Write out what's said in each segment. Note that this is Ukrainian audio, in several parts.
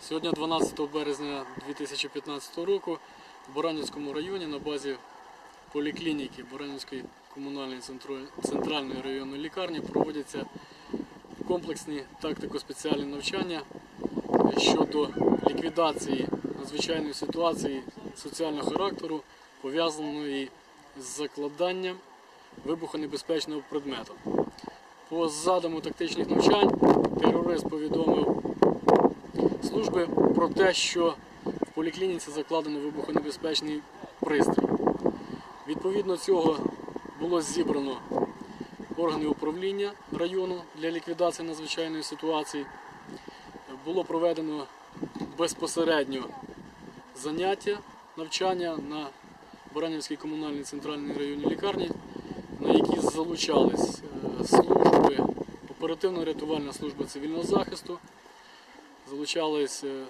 Сьогодні 12 березня 2015 року в Баранівському районі на базі поліклініки Баранівської комунальної центральної районної лікарні проводяться комплексні тактико-спеціальні навчання щодо ліквідації надзвичайної ситуації соціального характеру, пов'язаної з закладанням вибухонебезпечного предмету. По задуму тактичних навчань терорист повідомив служби про те, що в поліклініці закладено вибухонебезпечний пристрій. Відповідно цього було зібрано органи управління району для ліквідації надзвичайної ситуації. Було проведено безпосередньо заняття, навчання на Баранівській комунальній центральній районній лікарні, на які залучались е, служби, оперативно-рятувальна служба цивільного захисту, залучалась е,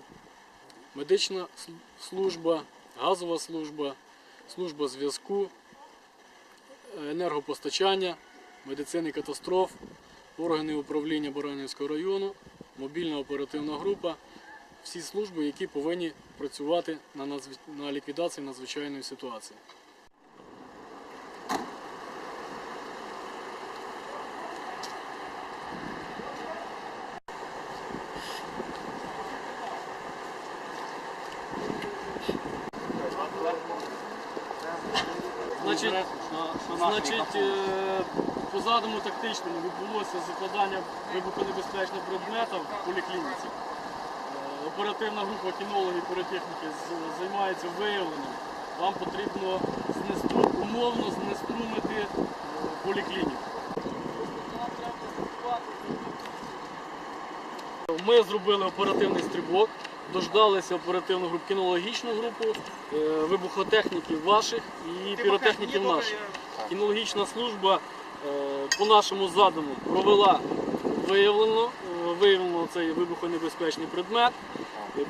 медична служба, газова служба, служба зв'язку, енергопостачання, медицини катастроф, органи управління Баранівського району, мобільна оперативна група, всі служби, які повинні працювати на ліквідації надзвичайної ситуації. Значить, значить е, по задуму тактичному відбулося закладання вибухонебезпечних предметів в поліклініці. Е, Оперативна група кінологів і піротехніки займається виявленням. Вам потрібно знестру, умовно знеструмити е, поліклініку. Ми зробили оперативний стрибок, дождалися оперативну групу, кінологічну групу, вибухотехніків ваших і піротехніків наших. Кінологічна служба е, по нашому задуму провела виявлено, е, виявлено цей вибухонебезпечний предмет, е,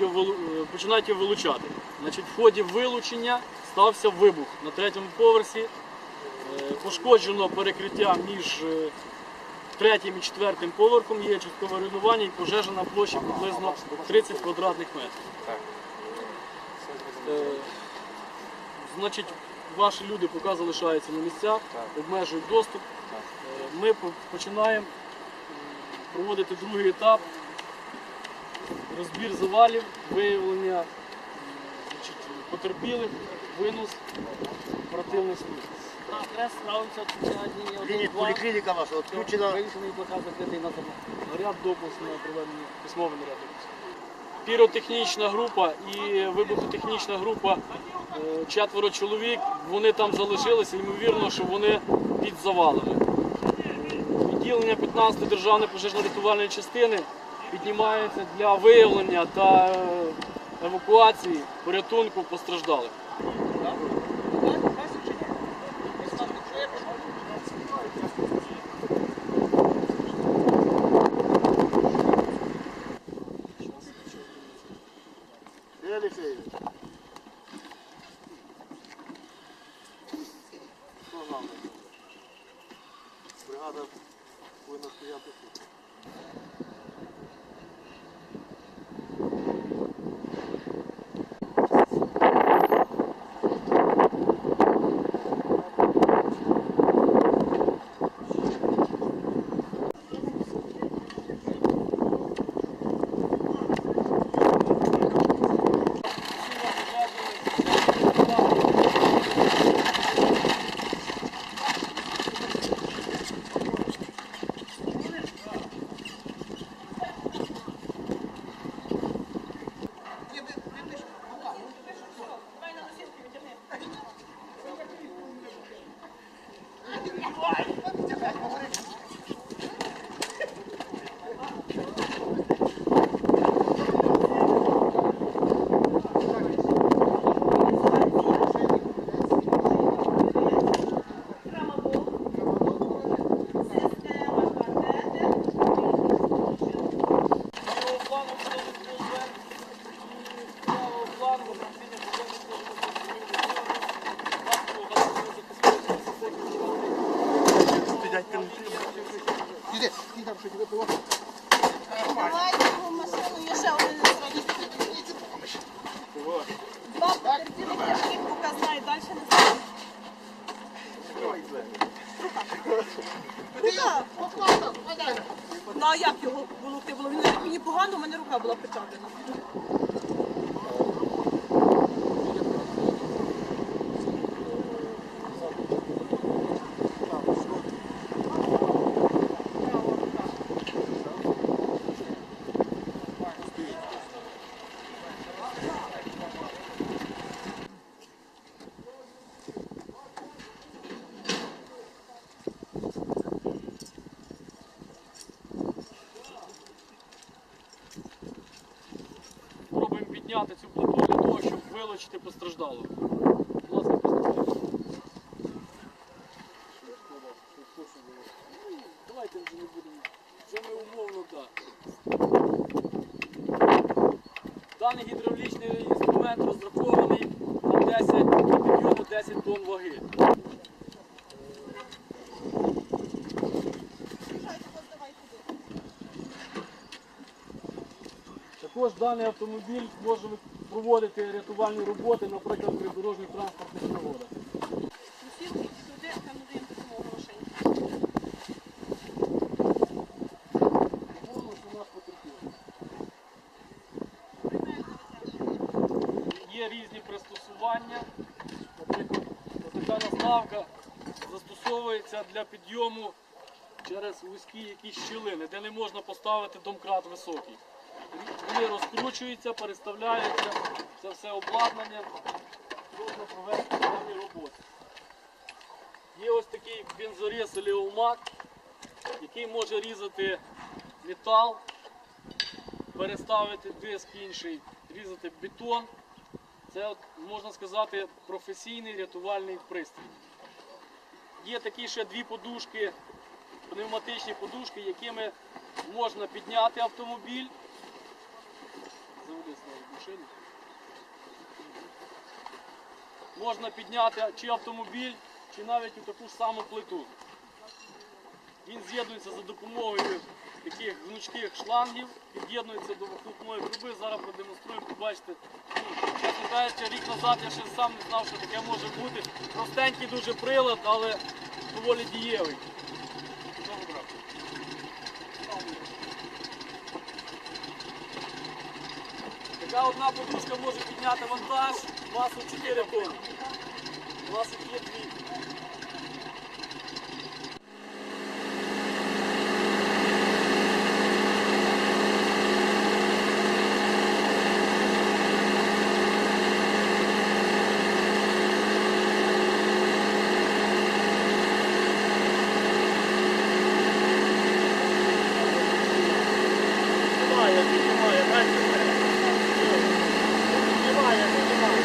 його, починають його вилучати. Значить, в ході вилучення стався вибух на третьому поверсі. Пошкоджено перекриття між третім і четвертим поверхом є часткове руйнування і пожежа на площі приблизно 30 квадратних метрів. Значить, ваші люди поки залишаються на місцях, обмежують доступ. Е, Ми по- починаємо м, проводити другий етап. Розбір завалів, виявлення м, значить, потерпілих, винос оперативних служб. Справився сьогодні Кліні- Поліклініка ваша відключена. Вирішений плакат закритий на тому. Наряд допуск на проведення письмовий наряд допуск. Піротехнічна група і вибухотехнічна група е, четверо чоловік. Вони там залишилися, ймовірно, що вони під завалами. Відділення 15 державної пожежно-рятувальної частини піднімається для виявлення та е, евакуації порятунку постраждалих. Ну а як його було? Він мені погано, у мене рука була причаплена. Пробуємо цю плиту для того, щоб вилучити постраждалого. Вже не умовно так. Даний гідравлічний інструмент розрахований на 10 підйому 10 тонн ваги. Також даний автомобіль може проводити рятувальні роботи, наприклад, при дорожніх транспортних пригодах. Є різні пристосування. Наприклад, така наставка застосовується для підйому через вузькі якісь щілини, де не можна поставити домкрат високий. Вони розкручуються, переставляються, це все обладнання, можна провести дані роботи. Є ось такий бензорез Леомак, який може різати метал, переставити диск інший, різати бетон. Це, можна сказати, професійний рятувальний пристрій. Є такі ще дві подушки, пневматичні подушки, якими можна підняти автомобіль. Заведи машину. Можна підняти чи автомобіль, чи навіть у таку ж саму плиту. Він з'єднується за допомогою таких гнучких шлангів, під'єднується до вихлопної труби. Зараз продемонструємо, побачите. Чесно кажучи, рік назад я ще сам не знав, що таке може бути. Простенький дуже прилад, але доволі дієвий. Що вибрав? Така одна подушка може підняти вантаж масу 4 тонни. У нас є дві. Піднімає, піднімає, дайте мене. Піднімає, піднімає.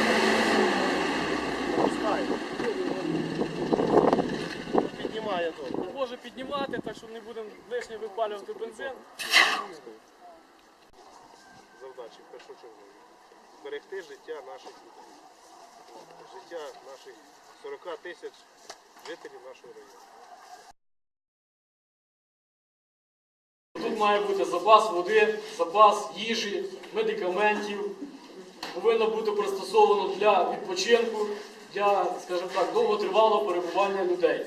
Пускай. Піднімає добре. Може піднімати, так що не будемо лишнє випалювати бензин. завдачі в першу чергу. Зберегти життя наших людей. Життя наших 40 тисяч жителів нашого району. Тут має бути запас води, запас їжі, медикаментів. Повинно бути пристосовано для відпочинку, для, скажімо так, довготривалого перебування людей,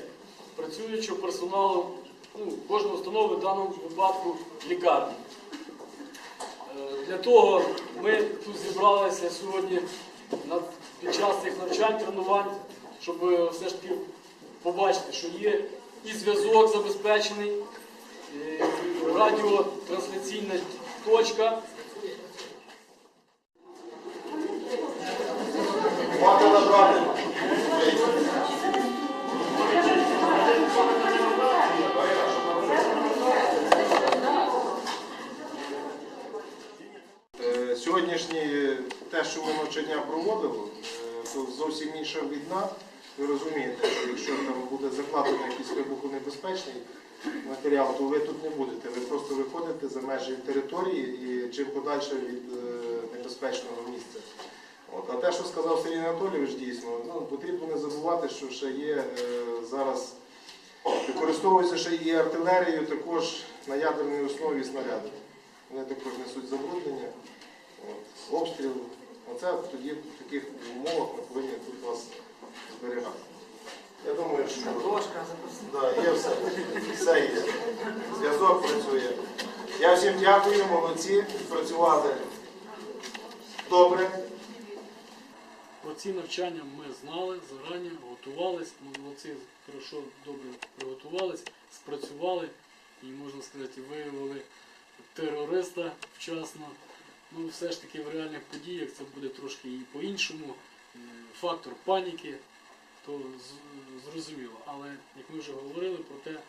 працюючого персоналу ну, кожної установи, в даному випадку лікарні. Е, Для того ми тут зібралися сьогодні під час цих навчань, тренувань, щоб е, все ж таки побачити, що є і зв'язок забезпечений, е, радіотрансляційна точка. Е, Сьогоднішнє е, те, що ми навчання проводили, е, то зовсім інша війна. Ви розумієте, що якщо там буде закладено якийсь вибухонебезпечний матеріал, то ви тут не будете. Ви просто виходите за межі території і чим подальше від е, небезпечного місця. От. А те, що сказав Сергій Анатолійович, дійсно, ну, потрібно не забувати, що ще є е, зараз, використовується ще і артилерією також на ядерній основі снаряди. Вони також несуть забруднення, от, обстріл. Оце тоді в таких умовах ми повинні тут вас зберігати. Я думаю, що да, є все, все є. Зв'язок працює. Я всім дякую, молодці, працювали добре. Про ці навчання ми знали зарані, готувались, молодці хорошо, добре приготувались, спрацювали і, можна сказати, виявили терориста вчасно. Ну, все ж таки в реальних подіях це буде трошки і по-іншому. Е, Фактор паніки, то зрозуміло. Але як ми вже говорили про те, е,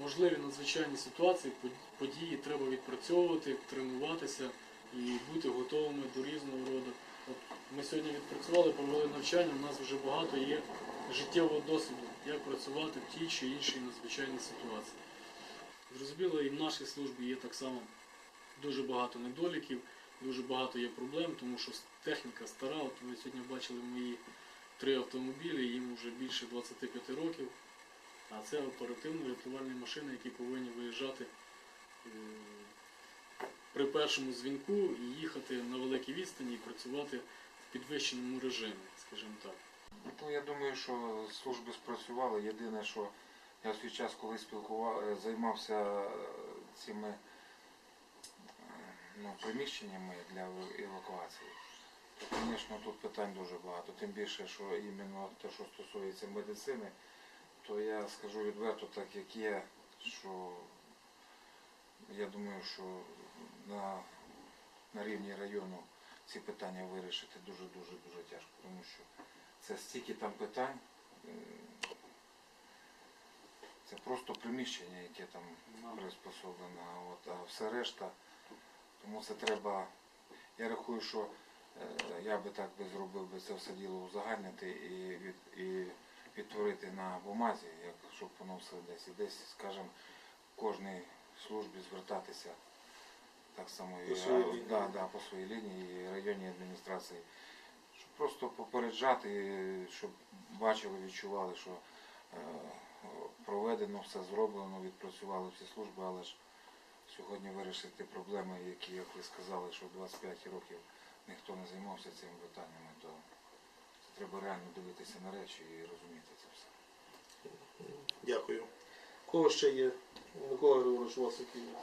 можливі надзвичайні ситуації, події треба відпрацьовувати, тренуватися і бути готовими до різного роду. От ми сьогодні відпрацювали, провели навчання, у нас вже багато є життєвого досвіду, як працювати в тій чи іншій надзвичайній ситуації. Зрозуміло, і в нашій службі є так само дуже багато недоліків, дуже багато є проблем, тому що техніка стара. От ви сьогодні бачили мої три автомобілі, їм вже більше 25 років. А це оперативно-рятувальні машини, які повинні виїжджати е, при першому дзвінку і їхати на великій відстані і працювати в підвищеному режимі, скажімо так. Ну, я думаю, що служби спрацювали. Єдине, що я в свій час, коли спілкував, займався е, цими ну, приміщеннями для евакуації, то, звісно, тут питань дуже багато. Тим більше, що іменно те, що стосується медицини, то я скажу відверто, так як є, що я думаю, що на, на рівні району ці питання вирішити дуже-дуже дуже тяжко, тому що це стільки там питань. Це просто приміщення, яке там приспособлено, от, а все решта. Тому це треба. Я рахую, що е, я би так би зробив би це все діло узагальнити і, від, і відтворити на бумазі, як щоб воно все десь. І десь, скажімо, кожній службі звертатися так само і По своїй лінії. да, да, по своїй лінії і районній адміністрації. Щоб просто попереджати, щоб бачили, відчували, що е, проведено, все зроблено, відпрацювали всі служби, але ж сьогодні вирішити проблеми, які, як ви сказали, що 25 років ніхто не займався цими питаннями, то треба реально дивитися на речі і розуміти це все. Дякую. Кого ще є? Микола Григорович, у вас які? є?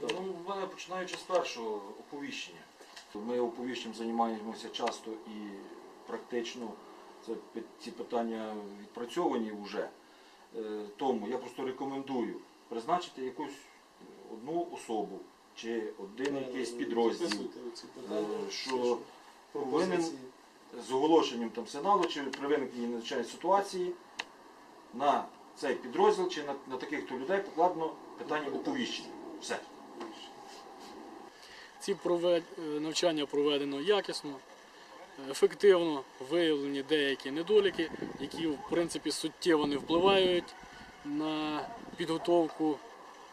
Ну, в мене починаючи з першого оповіщення. Ми оповіщенням займаємося часто і практично це ці питання відпрацьовані вже. Е, Тому я просто рекомендую призначити якусь одну особу чи один якийсь підрозділ Записуйте оці питання. е, що повинен з оголошенням там сигналу чи при виникненні надзвичайної ситуації на цей підрозділ чи на, на таких то людей покладено питання оповіщення. Все. Ці провед... е, навчання проведено якісно, ефективно, виявлені деякі недоліки, які в принципі суттєво не впливають на підготовку,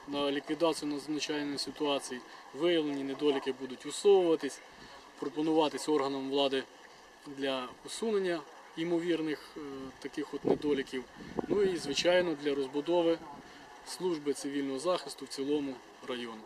на ліквідацію надзвичайної ситуації. Виявлені недоліки будуть усовуватись, пропонуватись органам влади для усунення ймовірних е, таких от недоліків. Ну і звичайно для розбудови служби цивільного захисту в цілому району.